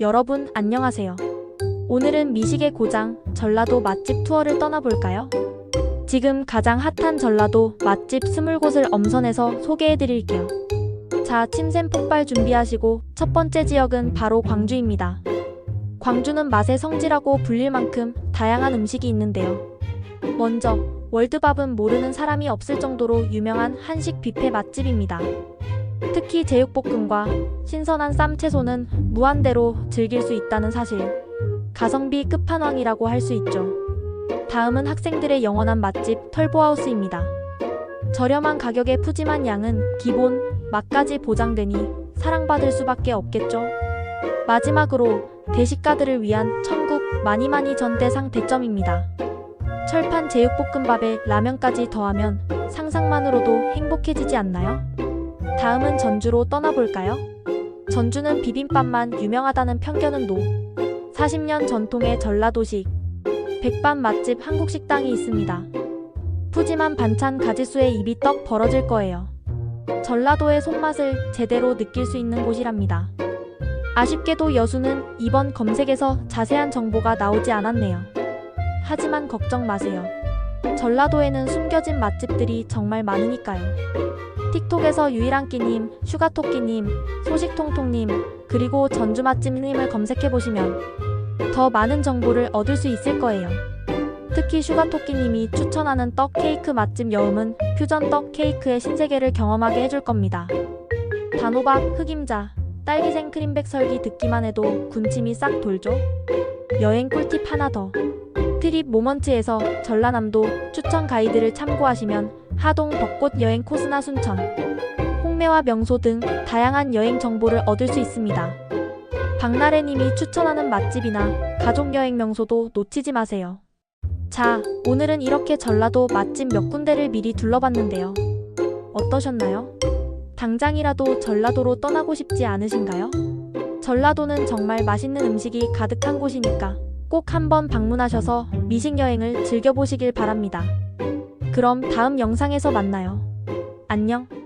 여러분 안녕하세요. 오늘은 미식의 고장 전라도 맛집 투어를 떠나볼까요? 지금 가장 핫한 전라도 맛집 20곳을 엄선해서 소개해 드릴게요. 자, 침샘 폭발 준비하시고 첫 번째 지역은 바로 광주입니다. 광주는 맛의 성지라고 불릴 만큼 다양한 음식이 있는데요. 먼저 월드밥은 모르는 사람이 없을 정도로 유명한 한식 뷔페 맛집입니다. 특히 제육볶음과 신선한 쌈 채소는 무한대로 즐길 수 있다는 사실. 가성비 끝판왕이라고 할 수 있죠. 다음은 학생들의 영원한 맛집 털보하우스입니다. 저렴한 가격에 푸짐한 양은 기본, 맛까지 보장되니 사랑받을 수밖에 없겠죠. 마지막으로 대식가들을 위한 천국 마니마니 전대상 대점입니다. 철판 제육볶음밥에 라면까지 더하면 상상만으로도 행복해지지 않나요? 다음은 전주로 떠나볼까요? 전주는 비빔밥만 유명하다는 편견은 노. 40년 전통의 전라도식 백반 맛집 한국식당이 있습니다. 푸짐한 반찬 가지수에 입이 떡 벌어질 거예요. 전라도의 손맛을 제대로 느낄 수 있는 곳이랍니다. 아쉽게도 여수는 이번 검색에서 자세한 정보가 나오지 않았네요. 하지만 걱정 마세요. 전라도에는 숨겨진 맛집들이 정말 많으니까요. 틱톡에서 유일한 끼님, 슈가토끼님, 소식통통님, 그리고 전주 맛집님을 검색해보시면 더 많은 정보를 얻을 수 있을 거예요. 특히 슈가토끼님이 추천하는 떡 케이크 맛집 여음은 퓨전 떡 케이크의 신세계를 경험하게 해줄 겁니다. 단호박, 흑임자, 딸기생 크림백 설기 듣기만 해도 군침이 싹 돌죠? 여행 꿀팁 하나 더. 트립 모먼트에서 전라남도 추천 가이드를 참고하시면 하동 벚꽃 여행 코스나 순천, 홍매와 명소 등 다양한 여행 정보를 얻을 수 있습니다. 박나래님이 추천하는 맛집이나 가족여행 명소도 놓치지 마세요. 자, 오늘은 이렇게 전라도 맛집 몇 군데를 미리 둘러봤는데요. 어떠셨나요? 당장이라도 전라도로 떠나고 싶지 않으신가요? 전라도는 정말 맛있는 음식이 가득한 곳이니까 꼭 한번 방문하셔서 미식 여행을 즐겨보시길 바랍니다. 그럼 다음 영상에서 만나요. 안녕.